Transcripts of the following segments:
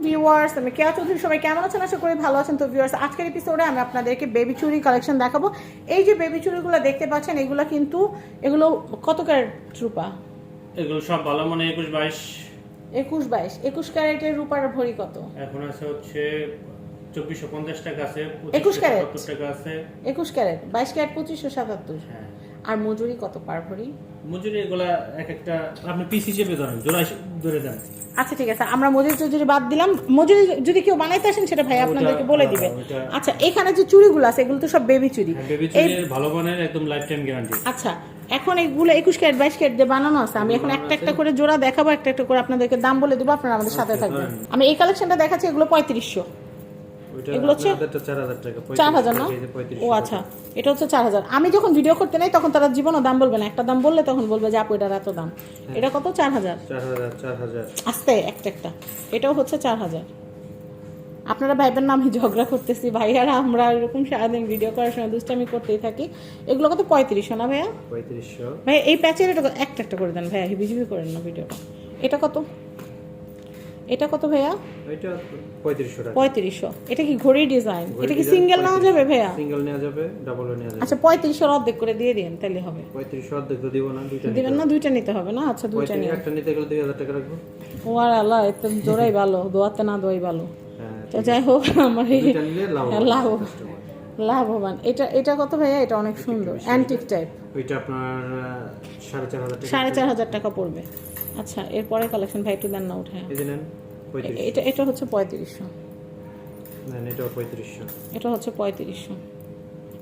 Viewers আমি কেয়া চৌধুরী সবাই কেমন আছেন? আশা করি ভালো আছেন। তো ভিউয়ার্স আজকের এপিসোডে আমি আপনাদেরকে বেবি চুরি কালেকশন দেখাবো। এই যে বেবি চুরিগুলো দেখতে পাচ্ছেন এগুলো কিন্তু এগুলো কত ক্যারেট রূপা? এগুলো সব ভালো মানে একুশ বাইশ। একুশ বাইশ। একুশ ক্যারেটের রূপার ভরি কত? এখন আছে হচ্ছে চব্বিশশো পঞ্চাশ টাকা আছে 21 ক্যারেট? টাকা আছে। একুশ ক্যারেট? বাইশ ক্যারেট পঁচিশশো সাতাত্তর। হ্যাঁ। আর মজুরি কত পার ভরি? মজুরি এগুলা এক একটা আপনি পিস হিসেবে ধরেন জোড়া ধরে দেন। আচ্ছা ঠিক আছে। আমরা মজুরি টজুরি বাদ দিলাম। মজুরি যদি কেউ বানাইতে আসেন সেটা ভাই আপনাদেরকে বলে দিবে। আচ্ছা এখানে যে চুরিগুলো আছে এগুলো তো সব বেবি চুরি বেবি চুরির ভালো মানের একদম লাইফ টাইম গ্যারান্টি আচ্ছা এখন এগুলো একুশ ক্যারেট বাইশ ক্যারেট যে বানানো আছে। আমি এখন একটা একটা করে জোড়া দেখাবো একটা একটা করে আপনাদেরকে দাম বলে দেবো আপনারা আমাদের সাথে থাকবেন। আমি এই কালেকশনটা দেখাচ্ছি এগুলো পঁয়ত্রিশশো। এগুলো হচ্ছে- চার হাজার না? ও আচ্ছা এটা হচ্ছে চার হাজার। আমি যখন ভিডিও করতে নেই তখন তারা জীবনও দাম বলবে না। একটা দাম বললে তখন বলবে যে আপু এটার এত দাম। এটা কত? চার হাজার। আস্তে একটা একটা। এটাও হচ্ছে চার হাজার। আপনারা ভাইবেন না আমি ঝগড়া করতেছি ভাইয়ারা আমরা এরকম সারাদিন ভিডিও করার সময় দুষ্টামি করতেই থাকি। এগুলো কত? পঁয়ত্রিশশো না ভাইয়া? পঁয়ত্রিশশো। ভাই এই প্যাচের এটা একটা একটা করে দেন ভাইয়া হিবিজিবি করেন না ভিডিওটা এটা কত? এটা কত ভাইয়া? ওইটা পঁয়ত্রিশশো টাকা। পঁয়ত্রিশশো। এটা কি ঘড়ির ডিজাইন এটা কি সিঙ্গেল নেওয়া যাবে ভাইয়া? সিঙ্গেল নেওয়া যাবে ডাবলও নেওয়া যাবে। আচ্ছা পঁয়ত্রিশশোর অর্ধেক করে দিয়ে দিন তাহলে হবে। পঁয়ত্রিশশো অর্ধেক তো দিব না দুইটা দিবেন না দুইটা নিতে হবে না? আচ্ছা দুইটা নিন। একটা নিতে গেলে দুই হাজার টাকা রাখব। ও আর আল্লাহ এত জোরাই ভালো। দোয়াতে না দোয়াই ভালো। হ্যাঁ তো যাই হোক আমার এই লাভ হ্যাঁ, লাভ লাভবান। এটা এটা কত ভাইয়া? এটা অনেক সুন্দর। অ্যান্টিক টাইপ ওইটা আপনার সাড়ে চার হাজার টাকা পড়বে। আচ্ছা এরপরে কালেকশন ভাই একটু দেন না উঠে। এই যে নেন এটা এটা হচ্ছে পঁয়ত্রিশশো। নেন এটাও পঁয়ত্রিশশো। এটা হচ্ছে পঁয়ত্রিশশো।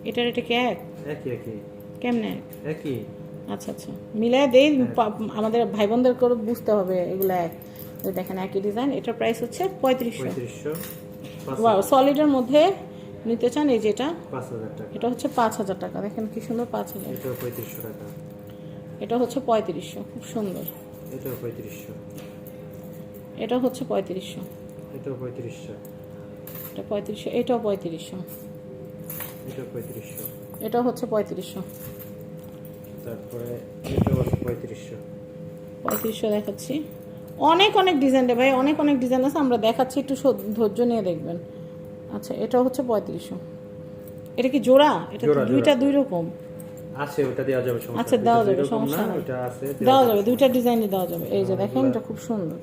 এটার এটা কি এক? একই একই। কেমনে এক? একই। আচ্ছা আচ্ছা। মিলাই দেই পা- আমাদের ভাই বোনদের করে বুঝতে হবে এগুলো এক। দেখেন একই ডিজাইন এটার প্রাইস হচ্ছে পঁয়ত্রিশশো। ওয়াও সলিডের মধ্যে নিতে চান এই যেটা? এটা হচ্ছে পাঁচ হাজার টাকা। দেখেন কি সুন্দর পাঁচ হাজার। এটা হচ্ছে পঁয়ত্রিশশো খুব সুন্দর। এটাও পঁয়ত্রিশশো। এটা হচ্ছে পঁয়ত্রিশশো। এটাও পঁয়ত্রিশশো। এটা পঁয়ত্রিশশো এটাও পঁয়ত্রিশশো। এটাও পঁয়ত্রিশশো। এটা হচ্ছে পঁয়ত্রিশশো। তারপরে এটাও আছে পঁয়ত্রিশশো। পঁয়ত্রিশশো দেখাচ্ছি। অনেক অনেক ডিজাইন রে ভাই অনেক অনেক ডিজাইন আছে আমরা দেখাচ্ছি একটু ধৈর্য নিয়ে দেখবেন। আচ্ছা এটা হচ্ছে পঁয়ত্রিশশো। এটা কি জোড়া? এটা তো দুইটা দুই রকম? আছে ওটা দেওয়া যাবে সমস্যা আচ্ছা, দেওয়া যাবে, সমস্যা না, ওটা আছে দেওয়া যাবে। দুইটা ডিজাইনই দেওয়া যাবে। এই যে দেখেন এটা খুব সুন্দর।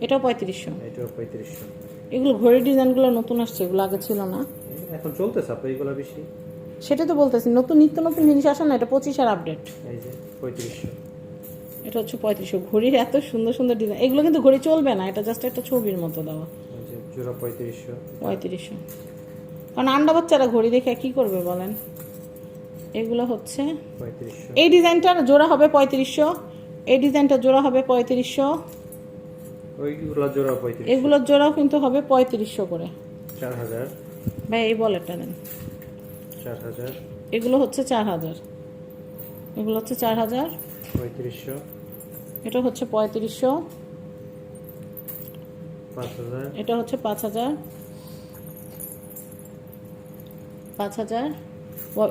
এটাও পঁয়ত্রিশশো। এটাও পঁয়ত্রিশশো। এগুলো ঘড়ির ডিজাইনগুলো নতুন আসছে এগুলো আগে ছিল না। এখন চলতেছে আপনি এইগুলো বেশি? সেটা তো বলতেছি নতুন নিত্য নতুন জিনিস আসে না এটা পঁচিশের আপডেট। এই যে পঁয়ত্রিশশো। এটা হচ্ছে পঁয়ত্রিশশো। ঘড়ির এত সুন্দর সুন্দর ডিজাইন। এগুলো কিন্তু ঘড়ি চলবে না এটা জাস্ট একটা ছবির মতো দেওয়া। জোড়া পঁয়ত্রিশশো। পঁয়ত্রিশশো। কারণ আন্ডা বাচ্চারা ঘড়ি দেখে কি করবে বলেন? এগুলো হচ্ছে এই ডিজাইনটার জোড়া হবে পঁয়ত্রিশশো এই ডিজাইনটা জোড়া হবে পঁয়ত্রিশশো। এগুলোর জোড়াও কিন্তু হবে পঁয়ত্রিশশো করে। ভাই এই বলেরটা নেন। এগুলো হচ্ছে চার হাজার। এগুলো হচ্ছে চার হাজার। পঁয়ত্রিশশো। এটা হচ্ছে পঁয়ত্রিশশো। এটা হচ্ছে পাঁচ হাজার। পাঁচ হাজার।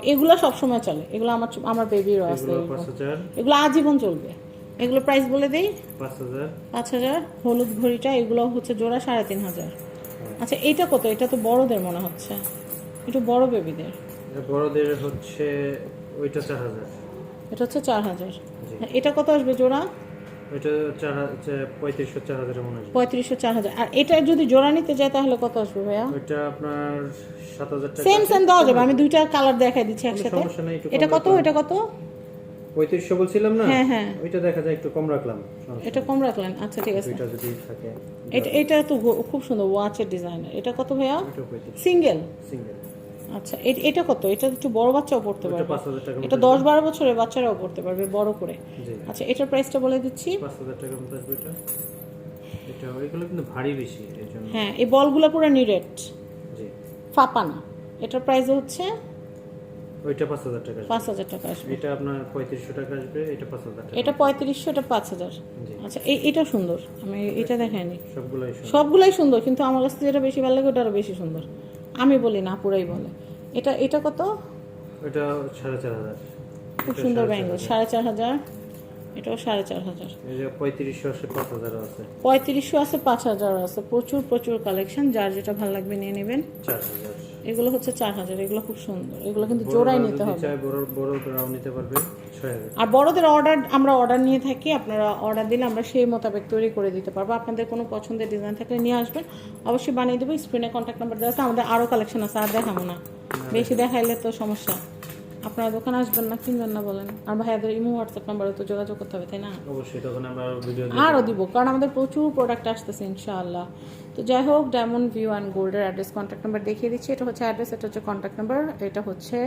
এগুলো সবসময় চলে। এগুলো আমার আমার বেবিরও আছে এগুলো আজীবন চলবে। এগুলো প্রাইস বলে দেই? পাঁচ হাজার। হলুদ ঘড়িটা এগুলো হচ্ছে জোড়া সাড়ে তিন হাজার। আচ্ছা এটা কত? এটা তো বড়দের মনে হচ্ছে। একটু বড় বেবিদের বড়দের হচ্ছে ওইটা চার হাজার। এটা হচ্ছে চার হাজার। জি। এটা কত আসবে জোড়া? চার হাজার পঁয়ত্রিশশো চার হাজার মনে হয়। পঁয়ত্রিশশো চার হাজার। আর এটা যদি জোড়া নিতে যায় তাহলে কত আসবে ভাইয়া? ওইটা আপনার সাত হাজার সেম সেম দেওয়া যাবে। আমি দুইটা কালার দেখাই দিচ্ছি একসাথে। এটা কত? এটা কত? পঁয়ত্রিশশো বলছিলাম না? হ্যাঁ, হ্যাঁ। ওইটা দেখা যায় একটু কম রাখলাম। এটা কম রাখলেন। আচ্ছা ঠিক আছে। দুইটা যদি থাকে। এটা এটা তো খুব সুন্দর। ওয়াচের ডিজাইন এটা কত ভাইয়া? সিঙ্গেল সিঙ্গেল আচ্ছা এটা কত? এটা একটু বড় বাচ্চাও পড়তে পারবে। এটা দশ বারো বছরের বাচ্চারাও পড়তে পারবে বড় করে। আচ্ছা এটার প্রাইসটা বলে দিচ্ছি। পাঁচ হাজার টাকার মতো আসবে এটা। এটা ওইগুলো কিন্তু ভারী বেশি এর জন্য। হ্যাঁ এই বলগুলো পুরো নিরেট। জি। ফাপা না এটার প্রাইস হচ্ছে ওইটা পাঁচ হাজার টাকা পাঁচ হাজার টাকা আসবে। এটা আপনার পঁয়ত্রিশশো টাকা আসবে এটা পাঁচ হাজার টাকা। এটা পঁয়ত্রিশশো এটা পাঁচ হাজার। আচ্ছা এই এটা সুন্দর। আমি এটা দেখাইনি। সবগুলোই সুন্দর। সবগুলাই সুন্দর কিন্তু আমার কাছে যেটা বেশি ভালো লাগে ওটা আরও বেশি সুন্দর। আমি বলি না পুরাই বলে। এটা এটা কত? এটা সাড়ে চার হাজার। খুব সুন্দর ব্যাঙ্গল। সাড়ে চার হাজার। এটাও সাড়ে চার হাজার। এই যে পঁয়ত্রিশশো আছে পাঁচ হাজার আছে। পঁয়ত্রিশশো আছে পাঁচ হাজার আছে। প্রচুর প্রচুর কালেকশন যার যেটা ভালো লাগবে নিয়ে নেবেন। চার হাজার। এগুলো হচ্ছে চার হাজার এগুলো খুব সুন্দর। এগুলো কিন্তু জোড়াই নিতে হবে। নিতে পারবে আর বড়দের অর্ডার আমরা অর্ডার নিয়ে থাকি আপনারা অর্ডার দিলে আমরা সেই মোতাবেক তৈরি করে দিতে পারব। আপনাদের কোনো পছন্দের ডিজাইন থাকলে নিয়ে আসবেন। অবশ্যই বানিয়ে দেবো স্ক্রিনে কন্ট্যাক্ট নাম্বার দেওয়া আছে আমাদের আরও কালেকশন আছে আর দেখাবো না। বেশি দেখাইলে তো সমস্যা। আপনারা দোকানে আসবেন না কিনবেন না বলেন। আর ভাইয়াদের ইমো হোয়াটসঅ্যাপ নাম্বারে তো যোগাযোগ করতে হবে তাই না? অবশ্যই তখন আমরা ভিডিও আরও দিব। কারণ আমাদের প্রচুর প্রোডাক্ট আসতেছে ইনশাআল্লাহ। তো যাই হোক ডায়মন্ড ভিউ অ্যান্ড গোল্ডের অ্যাড্রেস কন্ট্যাক্ট নাম্বার দেখিয়ে দিচ্ছি। এটা হচ্ছে অ্যাড্রেস এটা হচ্ছে কন্ট্যাক্ট নাম্বার এটা হচ্ছে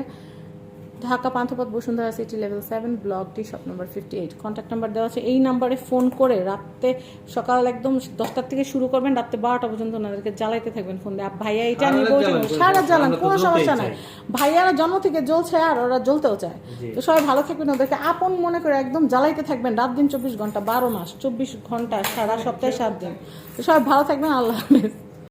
Dhaka Panthapath Bashundhara City level seven block T shop number fifty eight contact number দেওয়া আছে এই নাম্বারে ফোন করে রাত্রে সকাল একদম দশটার থেকে শুরু করবেন রাত্রে বারোটা পর্যন্ত ওনাদেরকে জ্বালাইতে থাকবেন ফোন দিয়ে। ভাইয়া এটা নিয়ে রাত সারা জ্বালান কোনো সমস্যা নাই। ভাইয়ারা জন্ম থেকে জ্বলছে আর ওরা জ্বলতেও চায়। তো সবাই ভালো থাকবেন ওদেরকে। আপন মনে করে একদম জ্বালাইতে থাকবেন রাত দিন চব্বিশ ঘণ্টা বারো মাস চব্বিশ ঘণ্টা সারা সপ্তাহে সাত দিন। তো সবাই ভালো থাকবেন আল্লাহ হাফেজ।